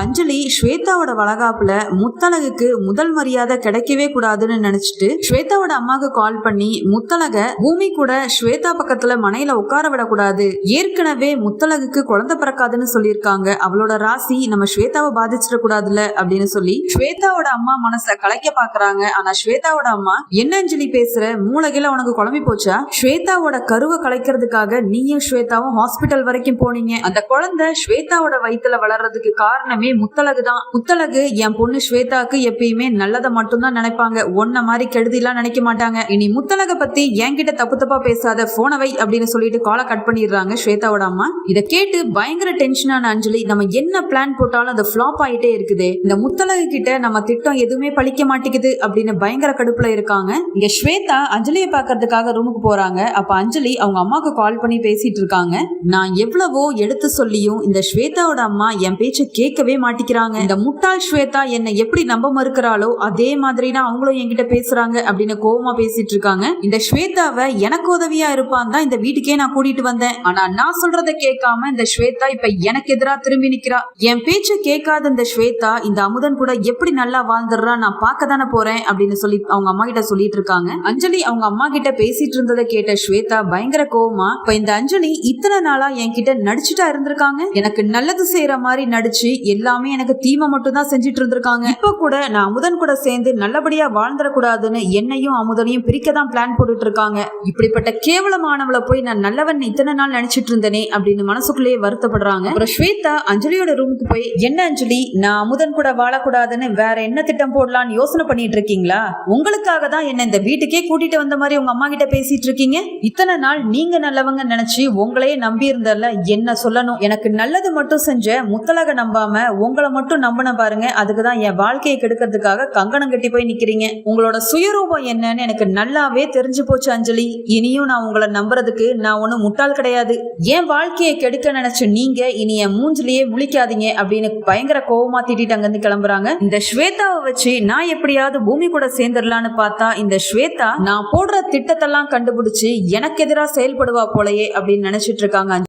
அஞ்சலி ஸ்வேதாவோட வளகாப்புல முத்தலகுக்கு முதல் மரியாதை கிடைக்கவே கூடாதுன்னு நினைச்சிட்டு ஸ்வேதாவோட அம்மாவுக்கு கால் பண்ணி முத்தலக பூமி கூட ஸ்வேதா பக்கத்துல மனையில உட்கார விடக்கூடாது. ஏற்கனவே முத்தலகுக்கு குழந்தை பிறக்காதுன்னு சொல்லியிருக்காங்க. அவளோட ராசி நம்ம ஸ்வேதாவை பாதிச்சிடக்கூடாதுல அப்படின்னு சொல்லி ஸ்வேதாவோட அம்மா மனச கலைக்க பாக்குறாங்க. ஆனா ஸ்வேதாவோட அம்மா என்ன அஞ்சலி பேசுற? மூளைகில உனக்கு குழம்பி போச்சா? ஸ்வேதாவோட கருவை கலைக்கிறதுக்காக நீயும் ஸ்வேதாவும் ஹாஸ்பிட்டல் வரைக்கும் போனீங்க. அந்த குழந்தை ஸ்வேதாவோட வயித்துல வளர்றதுக்கு காரணம் முத்தலகு தான். முத்தலகு என் பொண்ணு ஸ்வேதாக்கு எப்பயுமே நல்லதை மட்டும்தான் நினைப்பாங்க. ஒன்ன மாதிரி கெடுதிலாம் நினைக்க மாட்டாங்க. இனி முத்தழக பத்தி என்கிட்ட தப்பு தப்பா பேசாத போனவை அப்படின்னு சொல்லிட்டு காலை கட் பண்ணிடுறாங்க ஸ்வேதாவோட அம்மா. இதை கேட்டு பயங்கர டென்ஷனான அஞ்சலி நம்ம என்ன பிளான் போட்டாலும் அது ஃபிளாப் ஆயிட்டே இருக்குது. இந்த முத்தலகு கிட்ட நம்ம திட்டம் எதுவுமே பழிக்க மாட்டேங்குது அப்படின்னு பயங்கர கடுப்புல இருக்காங்க. இங்க ஸ்வேதா அஞ்சலியை பார்க்கறதுக்காக ரூமுக்கு போறாங்க. அப்ப அஞ்சலி அவங்க அம்மாவுக்கு கால் பண்ணி பேசிட்டு இருக்காங்க. நான் எவ்வளவோ எடுத்து சொல்லியும் இந்த ஸ்வேதாவோட அம்மா என் பேச்சை கேட்கவே மாட்டிக்கிறாங்க. இந்த முட்டாள் ஸ்வேதா என்னை எப்படி நம்ப மறுக்கிறாளோ அதே மாதிரி தான் அவங்களும் என்கிட்ட பேசுறாங்க அப்படின்னு கோவமா பேசிட்டு இருக்காங்க. இந்த ஸ்வேதாவை எனக்கு உதவியா இருப்பான் தான் இந்த வீட்டுக்கே நான் கூட்டிட்டு வந்தேன். ஆனா நான் சொல்றத கேட்காம இந்த ஸ்வேதா இப்ப எனக்கு எதிரா திரும்பி நிக்கிறா. என் பேச்சை கேட்காத இந்த ஸ்வேதா இந்த அமுதன் கூட எப்படி நல்லா வாழ்ந்துடுறா நான் பார்க்க தானே போறேன் அப்படின்னு சொல்லி அவங்க அம்மா கிட்ட சொல்லிட்டு இருக்காங்க. அஞ்சலி அவங்க அம்மா கிட்ட பேசிட்டு இருந்ததை கேட்ட ஸ்வேதா பயங்கர கோவமா இப்ப இந்த அஞ்சலி இத்தனை நாளா என்கிட்ட நடிச்சுட்டா இருந்திருக்காங்க? எனக்கு நல்லது செய்யற மாதிரி நடிச்சு எல்லாமே எனக்கு தீமை மட்டும் தான் செஞ்சுட்டு இருந்திருக்காங்க. இப்ப கூட நான் அமுதன் கூட சேர்ந்து நல்லபடியா வாழ்ந்துடக்கூடாதுன்னு என்னையும் அமுதனையும் பிரிக்க தான் பிளான் போட்டுட்டு இருக்காங்க இப்படிப்பட்ட கேவலமானவளை போய் நான் நல்லவன் இத்தனை நாள் நினைச்சிட்டு இருந்தேனே அப்படின்னு மனசுக்குள்ளேயே வருத்தப்படுறாங்க. அப்புறம் ஸ்வேதா அஞ்சலியோட ரூமுக்கு போய் என்ன அஞ்சலி? நான் அமுதன் கூட வாழக்கூடாதுன்னு வேற என்ன திட்டம் போடலாம்னு யோசனை பண்ணிட்டு இருக்கீங்களா? உங்களுக்காக தான் என்ன இந்த வீட்டுக்கே கூட்டிட்டு வந்த மாதிரி உங்க அம்மா கிட்ட பேசிட்டு இருக்கீங்க? இத்தனை நாள் நீங்க நல்லவங்க நினைச்சு உங்களையே நம்பி இருந்தல என்ன சொல்லணும்? எனக்கு நல்லது மட்டும் செஞ்ச முத்தலக நம்பாம உங்களை மட்டும் நம்பின பாருங்க. அதுக்கு தான் என் வாழ்க்கையை கெடுக்கிறதுக்காக கங்கணம் கட்டி போய் நிக்கிறீங்க. உங்களோட சுயரூபம் என்னன்னு எனக்கு நல்லாவே தெரிஞ்சு போச்சு அஞ்சலி. இனியும் நான் உங்களை நம்புறதுக்கு நான் ஒன்றும் முட்டாள் கிடையாது. என் வாழ்க்கையை கெடுக்க நினைச்ச நீங்க இனி என் மூஞ்சிலேயே முழிக்காதீங்க அப்படின்னு பயங்கர கோபமா திட்டிட்டு அங்கிருந்து கிளம்புறாங்க. இந்த ஸ்வேதாவை வச்சு நான் எப்படியாவது பூமி கூட சேர்ந்துடலான்னு பார்த்தா இந்த ஸ்வேதா நான் போடுற திட்டத்தெல்லாம் கண்டுபிடிச்சு எனக்கு எதிராக செயல்படுவா போலயே அப்படின்னு நினைச்சிட்டு இருக்காங்க